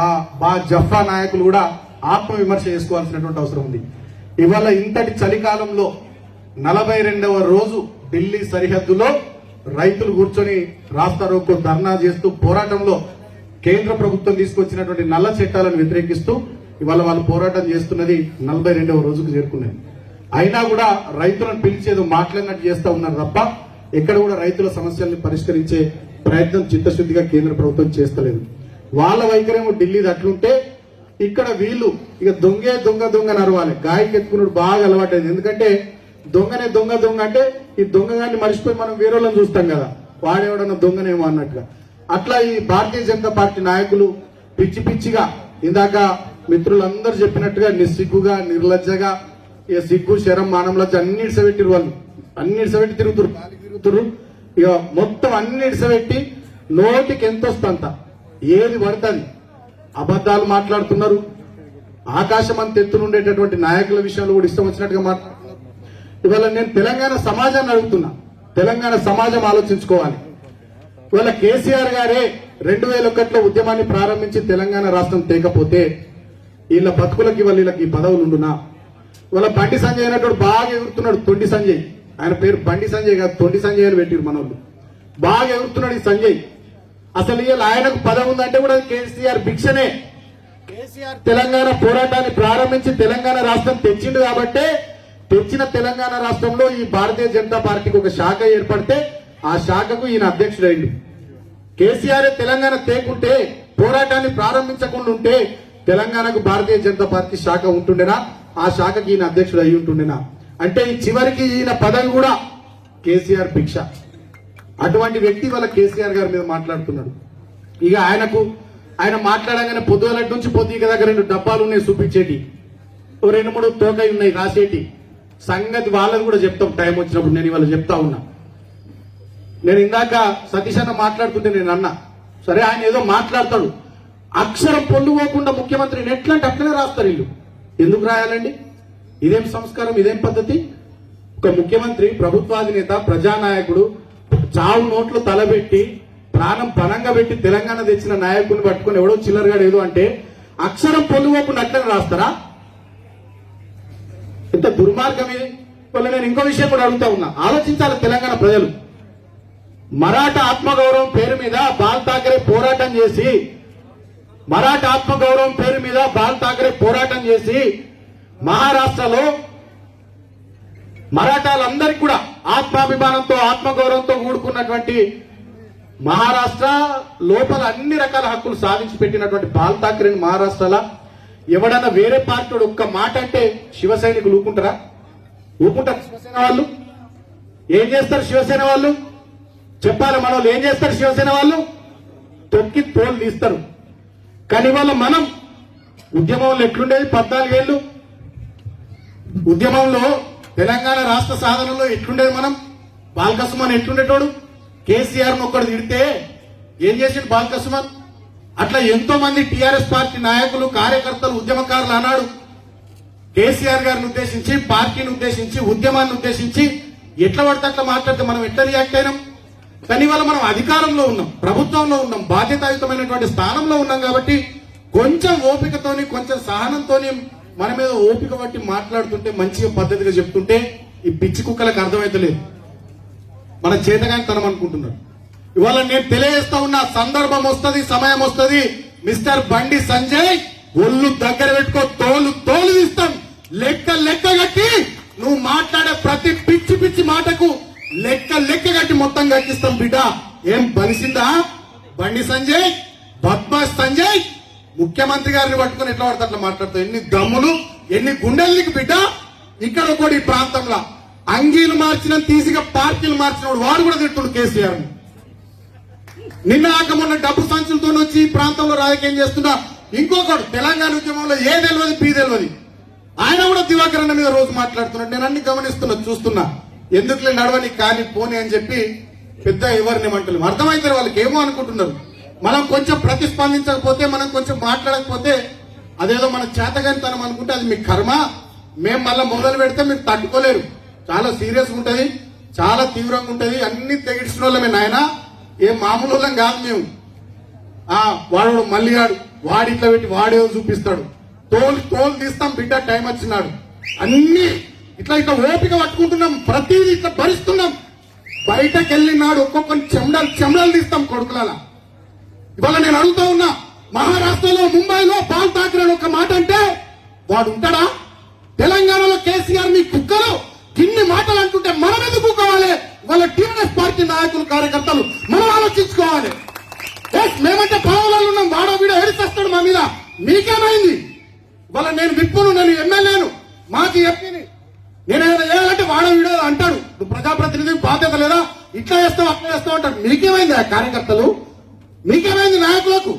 ఆ బా జఫా నాయకులు కూడా ఆత్మవిమర్శ చేసుకోవాల్సినటువంటి అవసరం ఉంది. ఇవాళ ఇంతటి చలికాలంలో నలభై రెండవ రోజు ఢిల్లీ సరిహద్దులో రైతులు కూర్చొని రాస్తారోకు ధర్నా చేస్తూ పోరాటంలో కేంద్ర ప్రభుత్వం తీసుకొచ్చినటువంటి నల్ల చట్టాలను వ్యతిరేకిస్తూ ఇవాళ వాళ్ళు పోరాటం చేస్తున్నది నలభై రెండవ రోజుకు చేరుకున్నది. అయినా కూడా రైతులను పిలిచేది మాట్లాడినట్టు చేస్తా ఉన్నారు తప్ప ఎక్కడ కూడా రైతుల సమస్యల్ని పరిష్కరించే ప్రయత్నం చిత్తశుద్ధిగా కేంద్ర ప్రభుత్వం చేస్తలేదు. వాళ్ళ వైఖరేమో ఢిల్లీది అట్లుంటే ఇక్కడ వీళ్ళు ఇక దొంగే దొంగ దొంగ నరవాలి. గాయకి ఎత్తుకున్నాడు బాగా అలవాటైంది. ఎందుకంటే దొంగనే దొంగ దొంగ అంటే ఈ దొంగగాన్ని మర్చిపోయి మనం వేరే చూస్తాం కదా. వాడేవాడన్న దొంగనేమో అన్నట్టుగా. అట్లా ఈ భారతీయ జనతా పార్టీ నాయకులు పిచ్చి పిచ్చిగా ఇందాక మిత్రులందరూ చెప్పినట్టుగా నిస్సిగ్గుగా నిర్లజ్జగా ఇక సిగ్గు శరం మానం లజ్జ అన్ని ఇడిసబెట్టిరు వాళ్ళు. అన్ని ఇడిసబెట్టి తిరుగుతురు తిరుగుతురు ఇక మొత్తం అన్ని ఇడిసబెట్టి నోటికి ఎంత వస్తుందంత ఏది పడుతుంది? అబద్ధాలు మాట్లాడుతున్నారు. ఆకాశం అంత ఎత్తునుండేటటువంటి నాయకుల విషయంలో కూడా ఇష్టం వచ్చినట్టుగా మాట్లాడుతున్నారు ఇవాళ నేను తెలంగాణ సమాజాన్ని అడుగుతున్నా. తెలంగాణ సమాజం ఆలోచించుకోవాలి. ఇవాళ కేసీఆర్ గారే రెండు వేల ఒకటిలో ఉద్యమాన్ని ప్రారంభించి తెలంగాణ రాష్ట్రం తేకపోతే వీళ్ళ బతుకులకి వాళ్ళ వీళ్ళకి ఈ పదవులు ఉండునా? ఇవాళ బండి సంజయ్ అనేటువంటి బాగా ఎగురుతున్నాడు తొండి సంజయ్. ఆయన పేరు బండి సంజయ్ కాదు తొండి సంజయ్ అని పెట్టారు మనోళ్ళు. బాగా ఎగురుతున్నాడు ఈ సంజయ్. అసలు ఇవాళ ఆయనకు పదవి ఉందంటే కూడా కేసీఆర్ భిక్షనే. కేసీఆర్ తెలంగాణ పోరాటాన్ని ప్రారంభించి తెలంగాణ రాష్ట్రం తెచ్చిండు కాబట్టే తెచ్చిన తెలంగాణ రాష్ట్రంలో ఈ భారతీయ జనతా పార్టీకి ఒక శాఖ ఏర్పడితే ఆ శాఖకు ఈయన అధ్యక్షుడైంది కేసీఆర్ తెలంగాణ తేకుంటే పోరాటాన్ని ప్రారంభించకుండా ఉంటే తెలంగాణకు భారతీయ జనతా పార్టీ శాఖ ఉంటుండేనా? ఆ శాఖకి ఈయన అధ్యక్షుడు అయి ఉంటుండేనా? అంటే ఈ చివరికి ఈయన పదవి కూడా కేసీఆర్ భిక్ష. అటువంటి వ్యక్తి వాళ్ళ కేసీఆర్ గారి మీద మాట్లాడుతున్నాడు. ఇక ఆయనకు ఆయన మాట్లాడగానే పొద్దుగల నుంచి పొద్దుక దగ్గర రెండు డబ్బాలు ఉన్నాయి చూపించేటి. ఓ రెండు మూడు తోకై ఉన్నాయి రాసేటి. సంగతి వాళ్ళని కూడా చెప్తాం టైం వచ్చినప్పుడు నేను ఇవాళ చెప్తా ఉన్నా. నేను ఇందాక సతీష్ అన్న మాట్లాడుతుంటే నేను అన్నా. సరే ఆయన ఏదో మాట్లాడతాడు. అక్షరం పొందుకోకుండా ముఖ్యమంత్రిని అంటే అట్లనే రాస్తారు వీళ్ళు. ఎందుకు రాయాలండి? ఇదేం సంస్కారం ఇదేం పద్ధతి? ఒక ముఖ్యమంత్రి ప్రభుత్వాధినేత ప్రజానాయకుడు చావు నోట్లు తలబెట్టి ప్రాణం పనంగా పెట్టి తెలంగాణ తెచ్చిన నాయకుని పట్టుకుని ఎవడో చిల్లరగాడు ఏదో అంటే అక్షరం పొందుకోకుండా అట్లనే రాస్తారా? ఎంత దుర్మార్గం ఇది. వల్ల నేను ఇంకో విషయం కూడా అడుగుతా ఉన్నా. ఆలోచించాలి తెలంగాణ ప్రజలు. మరాఠా ఆత్మగౌరవం పేరు మీద బాల్ ఠాకరే పోరాటం చేసి మరాఠా ఆత్మగౌరవం పేరు మీద బాల్ ఠాకరే పోరాటం చేసి మహారాష్ట్రలో మరాఠాలందరికీ కూడా ఆత్మాభిమానంతో ఆత్మగౌరవంతో కూడుకున్నటువంటి మహారాష్ట్ర లోపల అన్ని రకాల హక్కులు సాధించి పెట్టినటువంటి బాల్ ఠాకరేని మహారాష్ట్రలో. ఎవడన్నా వేరే పార్టీ ఒక్క మాట అంటే శివసైనికులు ఊకుంటారా? ఊకుంటారు శివసేన వాళ్ళు? ఏం చేస్తారు శివసేన వాళ్ళు? చెప్పాలి మన వాళ్ళు ఏం చేస్తారు శివసేన వాళ్ళు? తొక్కి తోలు తీస్తారు. కానీ ఇవాళ మనం ఉద్యమంలో ఎట్లుండేది? పద్నాలుగేళ్ళు. ఉద్యమంలో తెలంగాణ రాష్ట్ర సాధనలో ఎట్లుండేది మనం? బాలకసుమన్ ఎట్లుండేటోడు? కేసీఆర్ ఒక్కడు తిడితే ఏం చేసిండు బాలకసుమన్? అట్లా ఎంతో మంది టీఆర్ఎస్ పార్టీ నాయకులు కార్యకర్తలు ఉద్యమకారులు అన్నాడు. కేసీఆర్ గారిని ఉద్దేశించి పార్టీని ఉద్దేశించి ఉద్యమాన్ని ఉద్దేశించి ఎట్లా పడితే అట్లా మాట్లాడితే మనం ఎట్లా రియాక్ట్ అయినాం? కానీ ఇవాళ మనం అధికారంలో ఉన్నాం ప్రభుత్వంలో ఉన్నాం బాధ్యతాయుతమైనటువంటి స్థానంలో ఉన్నాం కాబట్టి కొంచెం ఓపికతోని కొంచెం సహనంతోని మన మీద ఓపిక పట్టి మాట్లాడుతుంటే మంచిగా పద్ధతిగా చెప్తుంటే ఈ పిచ్చి కుక్కలకు అర్థమైతలేదు. మన చేతగాని తనం అనుకుంటున్నాడు ఇవాళ నేను తెలియజేస్తా ఉన్న సందర్భం వస్తుంది సమయం వస్తుంది. మిస్టర్ బండి సంజయ్ ఒళ్ళు దగ్గర పెట్టుకో తోలు తోలు తీస్తాం. లెక్క లెక్క కట్టి నువ్వు మాట్లాడే ప్రతి పిచ్చి పిచ్చి మాటకు లెక్క లెక్క కట్టి మొత్తం కట్టిస్తాం బిడ్డ. ఏం బలిసిందా? బండి సంజయ్ ముఖ్యమంత్రి గారిని పట్టుకొని ఎట్లా పడితే అట్లా ఎన్ని దమ్ములు ఎన్ని గుండెల్కి బిడ్డ? ఇక్కడ ఒకటి ఈ ప్రాంతంలో. అంగీలు మార్చిన తీసిగా పార్టీలు మార్చినోడు వాడు కూడా తిట్టుడు కేసీఆర్ నిన్న ఆక మొన్న డబ్బు సంచులతో వచ్చి ఈ ప్రాంతంలో రాజకీయం చేస్తున్నా. ఇంకొకడు తెలంగాణ ఉద్యమంలో ఏ తెలియదు పీ తెలియదు ఆయన కూడా దివాకరణ మీద రోజు మాట్లాడుతున్నాడు. నేను అన్ని గమనిస్తున్నా చూస్తున్నా. ఎందుకులే నడవని కానీ పోనీ అని చెప్పి పెద్ద ఎవరిని మంటలు అర్థమైతే వాళ్ళకి ఏమో అనుకుంటున్నారు. మనం కొంచెం ప్రతిస్పందించకపోతే మనం కొంచెం మాట్లాడకపోతే అదేదో మన చేతగానితనం అనుకుంటే అది మీ కర్మ. మేము మళ్ళీ మొదలు పెడితే మీరు తట్టుకోలేరు. చాలా సీరియస్గా ఉంటుంది చాలా తీవ్రంగా ఉంటుంది. అన్ని తెగిడిచిన వాళ్ళమే నాయన. ఏం మామూలు వాళ్ళం కాదు మేము. వాడు మల్లిగాడు వాడి ఇట్లా పెట్టి వాడే చూపిస్తాడు. తోలు తోలు తీస్తాం బిడ్డ టైం వచ్చినాడు. అన్ని ఇట్లా ఇట్లా ఓపిక పట్టుకుంటున్నాం ప్రతిదీ ఇట్లా భరిస్తున్నాం. బయటకు వెళ్ళినాడు ఒక్కొక్కరిని చెమడలు చెమడలు తీస్తాం కొడుకులలా. ఇవాళ నేను అడుగుతా ఉన్నా మహారాష్ట్రలో ముంబైలో పాల్ ఠాకరే ఒక మాట అంటే వాడు ఉంటాడా? తెలంగాణలో కేసీఆర్ మీ కుక్కలు ఇన్ని మాటలు అంటుంటే మనం ఎందుకు కావాలి వాళ్ళ టీఆర్ఎస్ పార్టీ నాయకులు కార్యకర్తలు మనం ఆలోచించుకోవాలి. మేమంటే పావులలో ఉన్నాం వాడో వీడో ఏడిచేస్తాడు మా మీద. మీకేమైంది? వాళ్ళ నేను విప్పును నేను ఎమ్మెల్యేను మాకు ఎంపీని నేను ఏదైనా చేయాలంటే వాడో వీడో అంటాడు. నువ్వు ప్రజాప్రతినిధి బాధ్యత లేదా? ఇట్లా చేస్తావు అట్లా చేస్తావు అంటాడు. మీకేమైంది ఆ కార్యకర్తలు? మీకేమైంది నాయకులకు.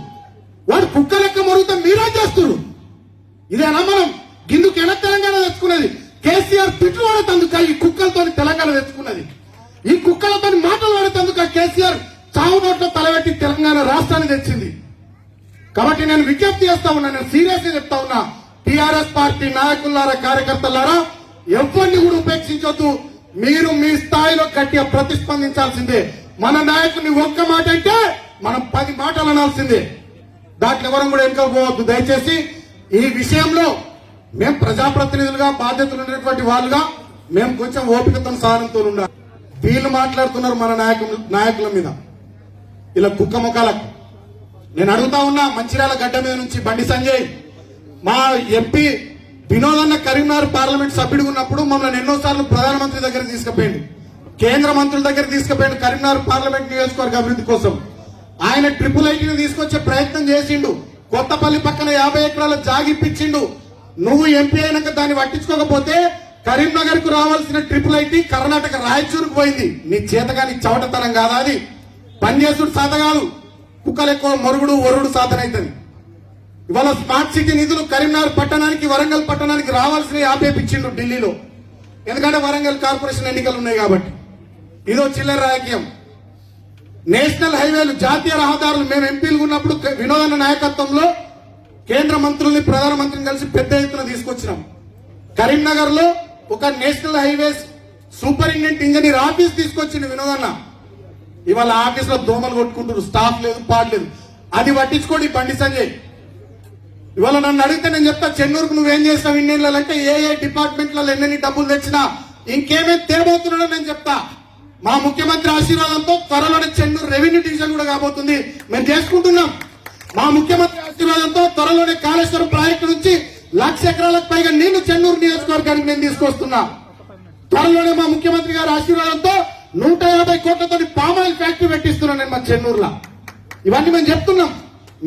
వాడు కుక్క లెక్క మరుగుతా మీరే చేస్తున్నారు. ఇదేనా మనం? గిందుకు ఎలా తెలంగాణ తెచ్చుకున్నది. కేసీఆర్ తిట్లు వాడేటందుక ఈ కుక్కలతో తెలంగాణ తెచ్చుకున్నది. ఈ కుక్కలతో మాటలు వాడేటందుక కేసీఆర్ చావు నోట్లో తలబెట్టి తెలంగాణ రాష్ట్రాన్ని తెచ్చింది. కాబట్టి నేను విజ్ఞప్తి చేస్తా ఉన్నా నేను సీరియస్గా చెప్తా ఉన్నా టిఆర్ఎస్ పార్టీ నాయకులారా కార్యకర్తలారా ఎవరిని కూడా ఉపేక్షించొద్దు. మీరు మీ స్థాయిలో గట్టిగా ప్రతిస్పందించాల్సిందే. మన నాయకుని ఒక్క మాట అంటే మనం పది మాటలు అనాల్సిందే. దాంట్లో ఎవరం కూడా వెనుకపోవద్దు దయచేసి ఈ విషయంలో మేము ప్రజాప్రతినిధులుగా బాధ్యతలు ఉన్నటువంటి వాళ్ళుగా మేము కొంచెం ఓపికతో సహనంతో ఉండాలి. వీళ్ళు మాట్లాడుతున్నారు మన నాయకులు నాయకుల మీద. ఇలా కుక్క ముఖాలకు. నేను అడుగుతా ఉన్నా మంచిర్యాల గడ్డ మీద నుంచి బండి సంజయ్. మా ఎంపీ వినోద్ అన్న కరీంనగర్ పార్లమెంట్ సభ్యుడిగా ఉన్నప్పుడు మమ్మల్ని ఎన్నోసార్లు ప్రధానమంత్రి దగ్గర తీసుకుపోయింది కేంద్ర మంత్రుల దగ్గర తీసుకుపోయింది కరీంనగర్ పార్లమెంట్ నియోజకవర్గ అభివృద్ధి కోసం. ఆయన ట్రిపుల్ ఐటీని తీసుకొచ్చే ప్రయత్నం చేసిండు. కొత్తపల్లి పక్కన యాభై ఎకరాల జాగిప్పించిండు నువ్వు ఎంపీ అయినాక దాన్ని పట్టించుకోకపోతే కరీంనగర్కు రావాల్సిన ట్రిపుల్ ఐటీ కర్ణాటక రాయచూరుకు పోయింది. నీ చేతగాని చవటతనం కాదా అది? పనిచేసుడు సాత కాదు. కుక్కలు ఎక్కువ మరుగుడు ఒరుడు సాధనైతుంది ఇవాళ స్మార్ట్ సిటీ నిధులు కరీంనగర్ పట్టణానికి వరంగల్ పట్టణానికి రావాల్సిన యాభై పిచ్చిండు ఢిల్లీలో. ఎందుకంటే వరంగల్ కార్పొరేషన్ ఎన్నికలు ఉన్నాయి కాబట్టి. ఇదో చిల్లర రాజకీయం. నేషనల్ హైవేలు జాతీయ రహదారులు మేము ఎంపీలు ఉన్నప్పుడు వినోదన నాయకత్వంలో కేంద్ర మంత్రుల్ని ప్రధానమంత్రిని కలిసి పెద్ద ఎత్తున తీసుకొచ్చినాం. కరీంనగర్లో ఒక national highways superintendent engineer office తీసుకొచ్చింది వినోదన్న. ఇవాళ ఆఫీస్లో దోమలు కొట్టుకుంటారు స్టాఫ్ లేదు పాడలేదు అది పట్టించుకోండి బండి సంజయ్. ఇవాళ నన్ను అడిగితే నేను చెప్తా చెన్నూరుకు నువ్వేం చేస్తావు? ఇన్నేళ్ళంటే ఏ ఏ డిపార్ట్మెంట్లలో ఎన్ని డబ్బులు తెచ్చినా ఇంకేమేం తేబోతున్నాడో నేను చెప్తా. మా ముఖ్యమంత్రి ఆశీర్వాదంతో త్వరలోనే చెన్నూరు రెవెన్యూ డివిజన్ కూడా కాబోతుంది. మేము చేసుకుంటున్నాం. మా ముఖ్యమంత్రి ఆశీర్వాదంతో త్వరలోనే కాళేశ్వరం ప్రాజెక్టు నుంచి లక్ష ఎకరాలకు పైగా నీళ్ళు చెన్నూరు నియోజకవర్గానికి నేను తీసుకొస్తున్నా. త్వరలోనే మా ముఖ్యమంత్రి గారి ఆశీర్వాదంతో నూట యాభై కోట్లతో పామాయిల్ ఫ్యాక్టరీ పెట్టిస్తున్నాను నేను మా చెన్నూరులో. ఇవన్నీ మేము చెప్తున్నాం.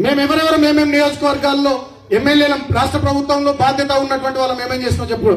మేము ఎవరెవరు మేమేం నియోజకవర్గాల్లో ఎమ్మెల్యేల రాష్ట్ర ప్రభుత్వంలో బాధ్యత ఉన్నటువంటి వాళ్ళు మేమేం చేస్తున్నాం చెప్పుడు